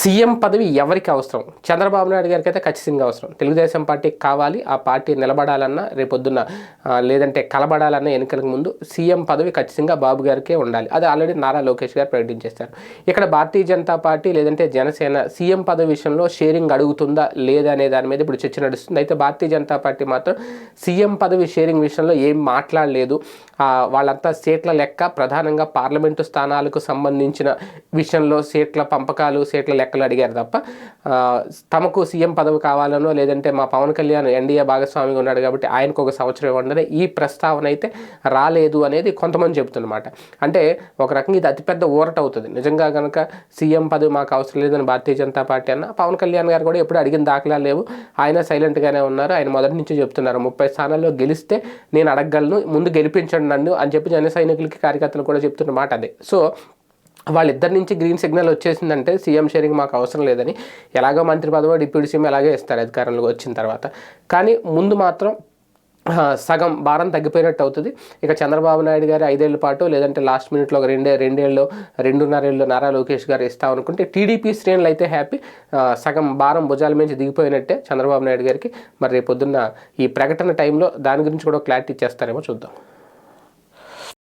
CM పదవి ఎవరికి అవసరం? చంద్రబాబు నాయుడు గారికి అయితే ఖచ్చితంగా అవసరం. తెలుగుదేశం పార్టీకి కావాలి ఆ పార్టీ నిలబడాలన్నా రేపొద్దున్న లేదంటే కలబడాలన్న ఎన్నికలకు ముందు సీఎం పదవి ఖచ్చితంగా బాబు గారికే ఉండాలి. అది ఆల్రెడీ నారా లోకేష్ గారు ప్రకటించేశారు. ఇక్కడ భారతీయ జనతా పార్టీ లేదంటే జనసేన సీఎం పదవి విషయంలో షేరింగ్ అడుగుతుందా లేదా అనే దాని మీద ఇప్పుడు చర్చ నడుస్తుంది. అయితే భారతీయ జనతా పార్టీ మాత్రం సీఎం పదవి షేరింగ్ విషయంలో ఏం మాట్లాడలేదు. వాళ్ళంతా సీట్ల లెక్క ప్రధానంగా పార్లమెంటు స్థానాలకు సంబంధించిన విషయంలో సీట్ల పంపకాలు సీట్ల లెక్క లెక్కలు అడిగారు తప్ప తమకు సీఎం పదవి కావాలనో లేదంటే మా పవన్ కళ్యాణ్ ఎన్డీఏ భాగస్వామిగా ఉన్నాడు కాబట్టి ఆయనకు ఒక సంవత్సరం ఇవ్వండి ఈ ప్రస్తావన అయితే రాలేదు అనేది కొంతమంది చెబుతున్నమాట. అంటే ఒక రకంగా ఇది అతిపెద్ద ఊరట అవుతుంది. నిజంగా కనుక సీఎం పదవి మాకు అవసరం లేదని భారతీయ జనతా పార్టీ అన్న పవన్ కళ్యాణ్ గారు కూడా ఎప్పుడు అడిగిన దాఖలా లేవు. ఆయన సైలెంట్గానే ఉన్నారు. ఆయన మొదటి నుంచి చెప్తున్నారు ముప్పై స్థానాల్లో గెలిస్తే నేను అడగగలను ముందు గెలిపించండి నన్ను అని చెప్పి జన సైనికులకి కార్యకర్తలు కూడా చెప్తున్న మాట అదే. సో వాళ్ళిద్దరి నుంచి గ్రీన్ సిగ్నల్ వచ్చేసిందంటే సీఎం షేరింగ్ మాకు అవసరం లేదని ఎలాగో మంత్రి పదవి డిప్యూటీ సీఎం ఎలాగే ఇస్తారు అధికారంలోకి వచ్చిన తర్వాత. కానీ ముందు మాత్రం సగం భారం తగ్గిపోయినట్టు అవుతుంది. ఇక చంద్రబాబు నాయుడు గారి ఐదేళ్ళ పాటు లేదంటే లాస్ట్ మినిట్లో ఒక రెండే రెండేళ్ళు రెండున్నరేళ్ళు నారా లోకేష్ గారు ఇస్తాం అనుకుంటే టీడీపీ శ్రేణులు అయితే హ్యాపీ సగం భారం భుజాల మించి దిగిపోయినట్టే చంద్రబాబు నాయుడు గారికి. మరి రేపొద్దున్న ఈ ప్రకటన టైంలో దాని గురించి కూడా క్లారిటీ ఇచ్చేస్తారేమో చూద్దాం.